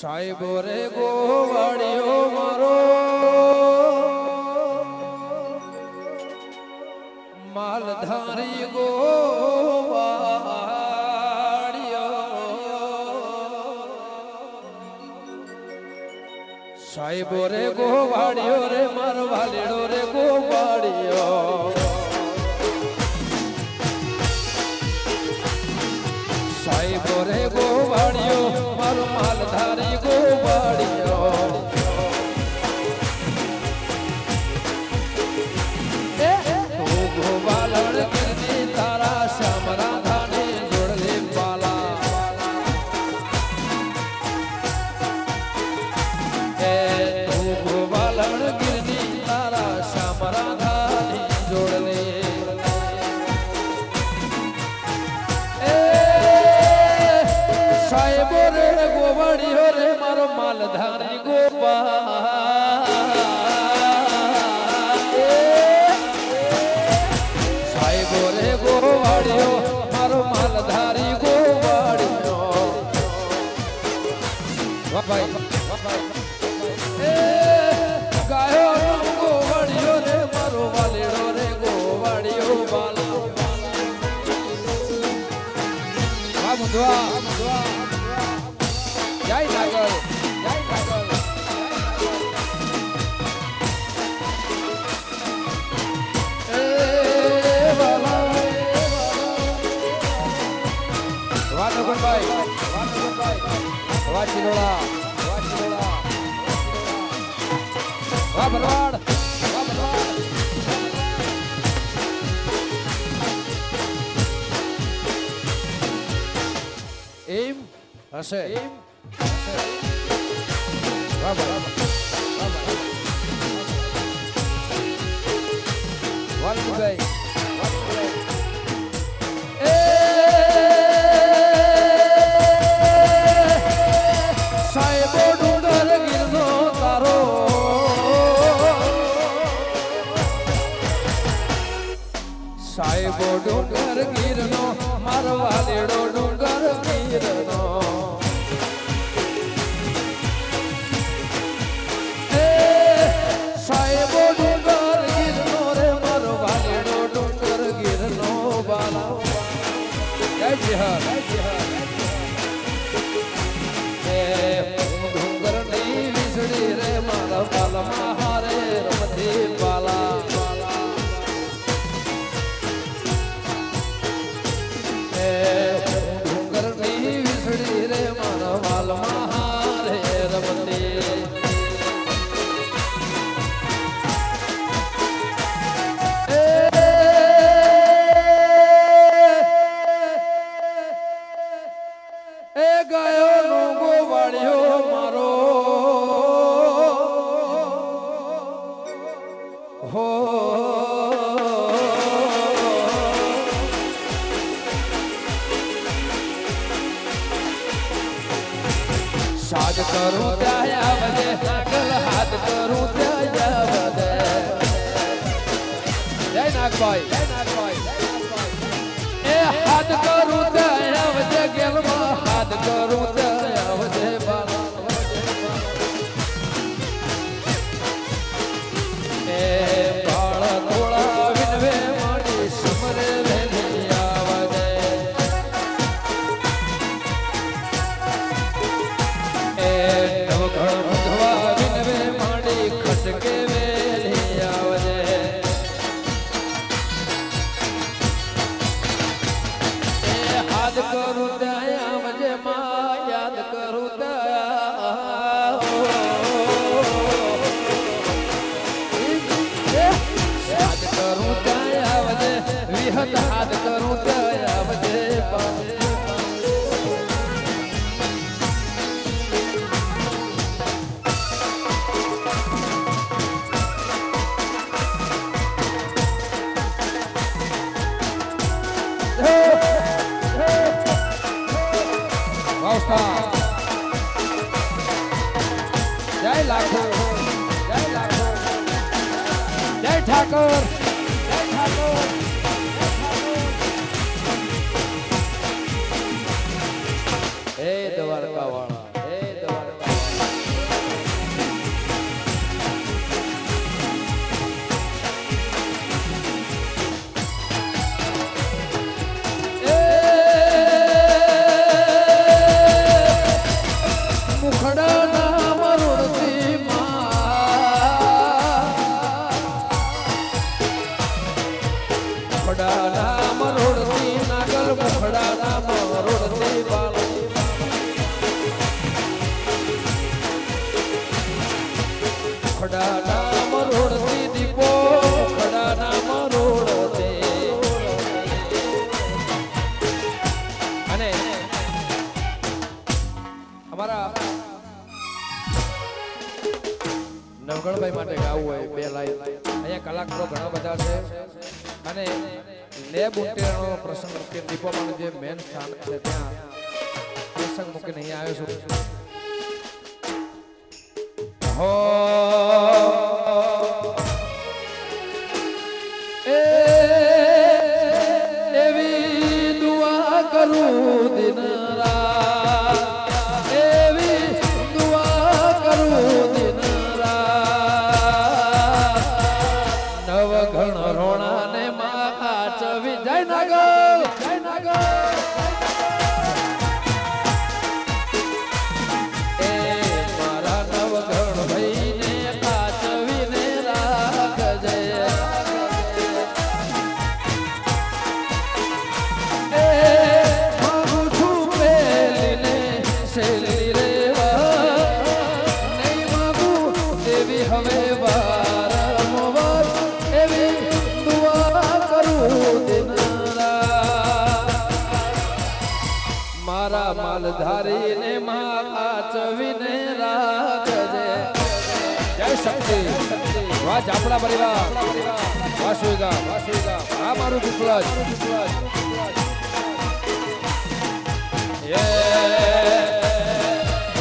সাহেব রে গো বাড়িও মারো। মালধারি গো সাহেব রে গো বাড়িও রে মার, ভালিড়ো রে গো મધવા જય સાગર જય સાગર વાનગરભાઈ વા ભરવાડ હશે વાલભાઈ સાહેબો ડુંગર ગીરનો મારવા દેડો fight. হতা હે દ્વારકા વાળા નવગણભાઈ માટે ગાવું હોય, બે લાઈન. અહીંયા કલાકારો ઘણા બધા છે. અને લેબ ઉંટેરણો પ્રસંગ મૂકીને દીપોમાં જે મેન સ્થાન છે ત્યાં. પ્રસંગ મૂકીને અહીંયા આવ્યો છું. હો! મા ચવી શક્તિ વાહ, ચાપડા પરિવાર. વાહ સુઈગા વાહ સુઈગા આ મારું પીપળજ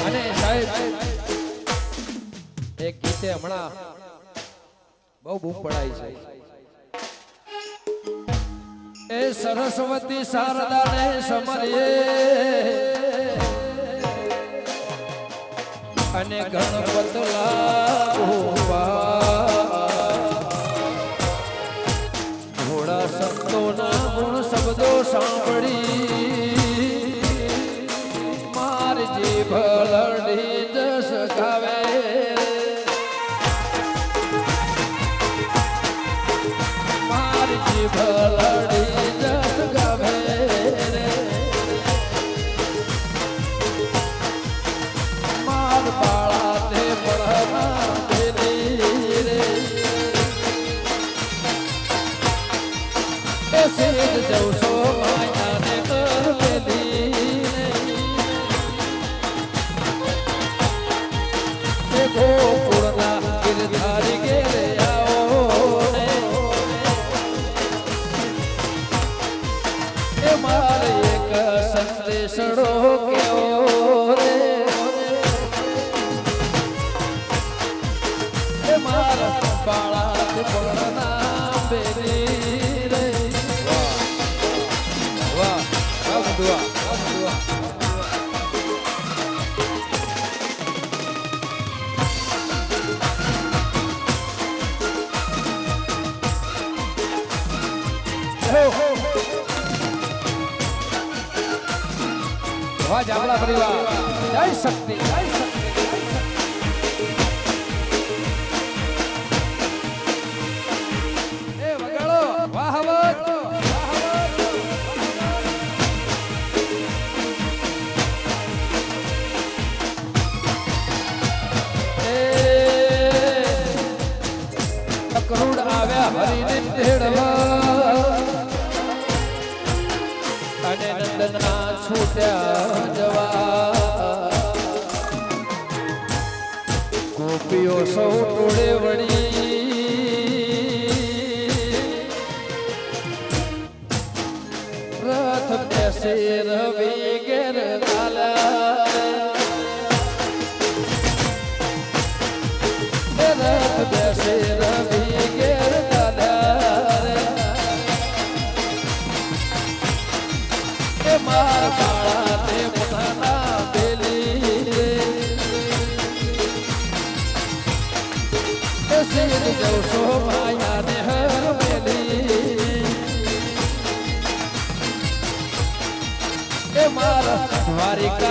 અને સાહેબ, એક ગીતે હમણાં બહુ બૂમ પડાઈ છે. એ સરસ્વતી શારદાને સમરીએ. અને ગણપત ઘોડા સંતોના ગુણ શબ્દો સાંભળી. બાળા તે પડના બેરી રે. વાહ વાહ. વાહ વાહ જામલા પરિવાર જય શક્તિ જય તેડવા અને નંદના છૂટ્યા જવા. ગોપીઓ સૌ ટોળે વળી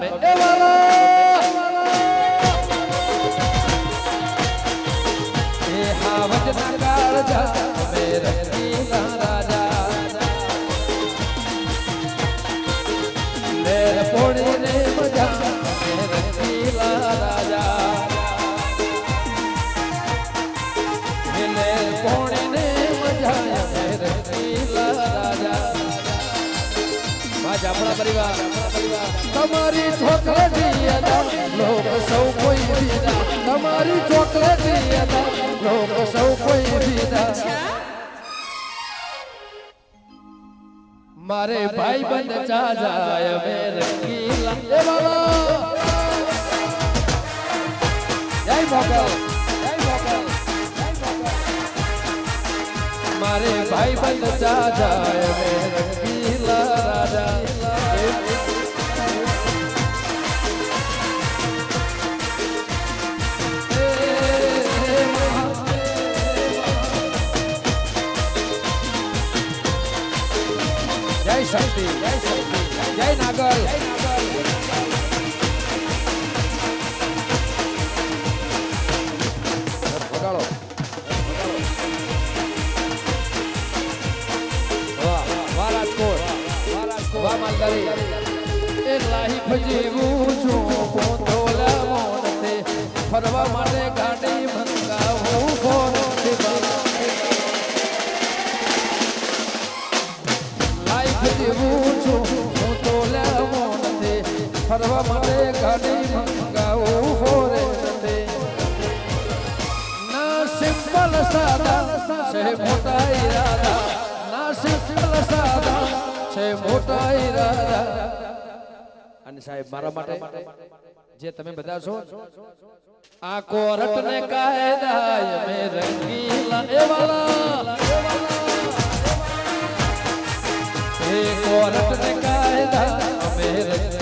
કાળજા અમે આપણા પરિવાર. તમારી ચોકલેટી લોક સૌ કોઈ બીજા તમારી ચોકલેટી લોક સૌ કોઈ બીજા મારે ભાઈ બંધ ચા જાય મે રંગીલા એ બાબા. જય મોગલ. મારે ભાઈ બંધ ચા જાય મે રંગીલા રાજા. શક્તિ જય નાગર જય વાહ ફરવા માટે ફરવા માટે ગાડી મંગાવું ફોરે ના સિમ્પલ સાદા છે મોટા ઈરાદા. ના સિમ્પલ સાદા છે મોટા ઈરાદા. અને સાહેબ, મારા માટે જે તમે બધા છો આ કોરટ ને કાયદા મે રંગીલા, એ વાલા. એ કોરટ ને કાયદા, અમે રંગીલા.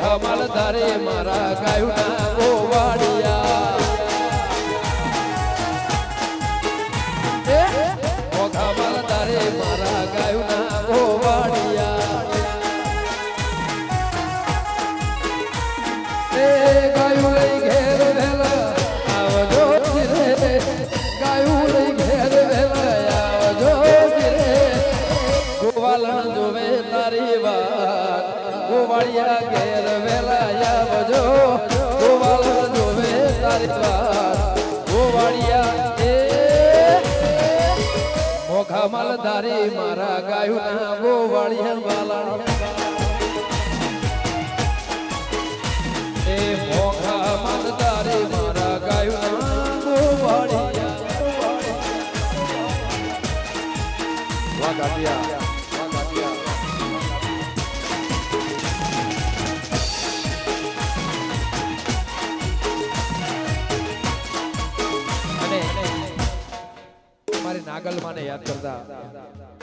ભોખા ધરે મારા ગાયુના. ગોવાડિયા માલધારી મારા ગાયું ના ગોવાળિયા વાલા એ મોખા માલધારી મારા ગાયું ના ગોવાળિયા. વાહ મારી નાગલ માને યાદ કરતા.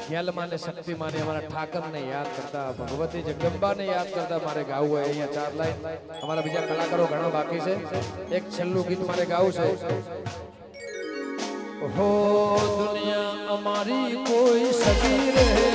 ખેલ માને શક્તિ માને અમારા ઠાકર ને યાદ કરતા. ભગવતી જગદંબા ને યાદ કરતા મારે ગાવું હોય અહીંયા ચાર લાઈન. અમારા બીજા કલાકારો ઘણા બાકી છે. એક છેલ્લું ગીત મારે ગાવું છે. હો, દુનિયા અમારી કોઈ સગી રહે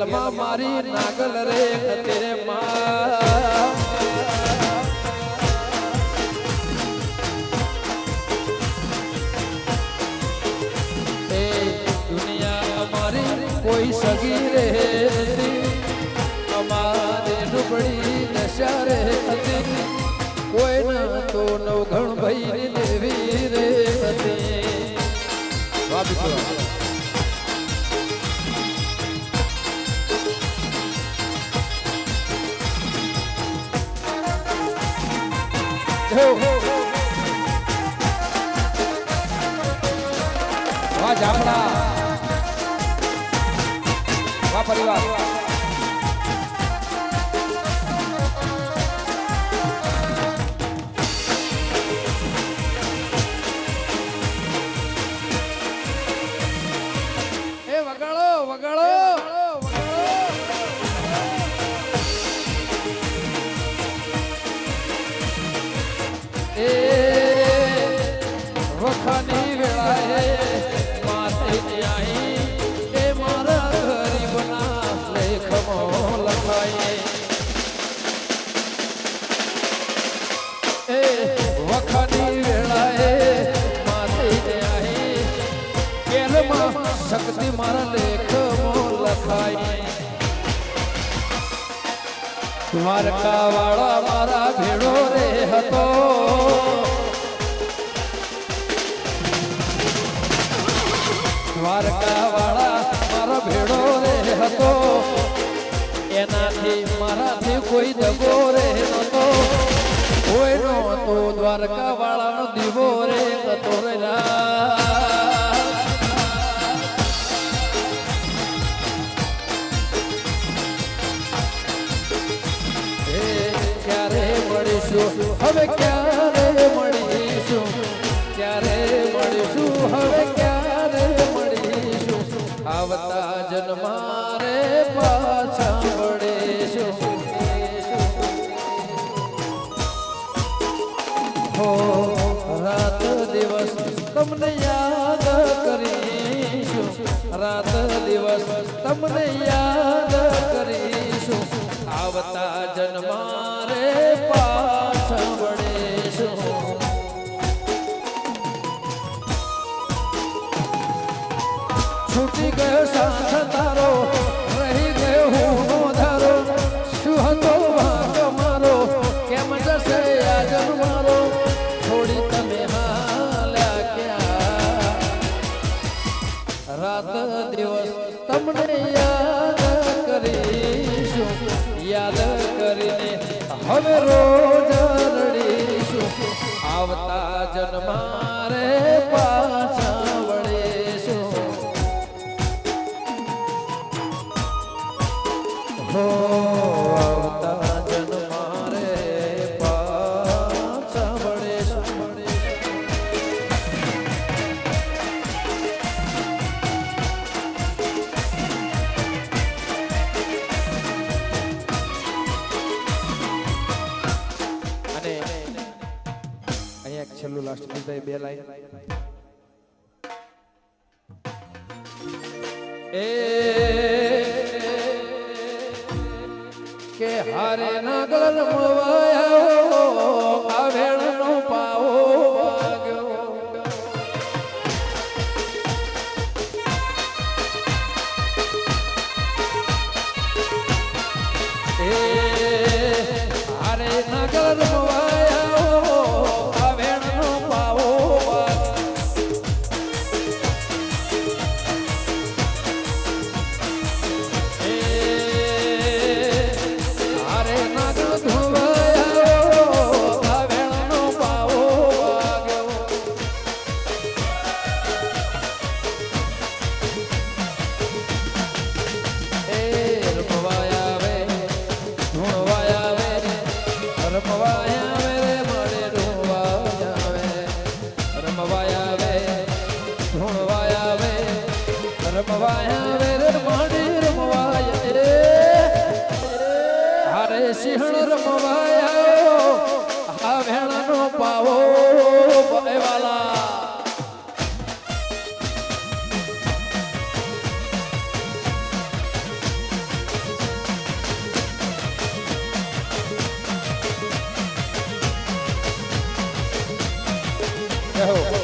ગેલમાં મારી નાગલ રે તેરે માં. દુનિયા અમારી કોઈ સગી રહે નથી અમારે ડુબડી દશા રે કોઈ કોઈના તો નવઘણ ભઈ દેવી રે હતી હો. વાહ જાફડા વાહ પરિવાર દ્વારકા વાળા મારા ભેડો રે હતો. દ્વારકા વાળા મારા ભેડો રે હતો. એનાથી મારાથી કોઈ દગો રે નતો. કોઈનો તો દ્વારકા વાળાનો દીવો રે હતો રે લા. હવે ક્યારે મળીશું ક્યારે મળીશું હવે ક્યારે મળીશું આવતા જન્મારે પાછા મળીશું હો રાત દિવસ તમને યાદ કરીશું રાત દિવસ તમને યાદ કરીશું આવતા જન્મારે સતરો લક્ષ્મીભાઈ બે લાઈન એ કે હારે નાગલ મળવાયા No.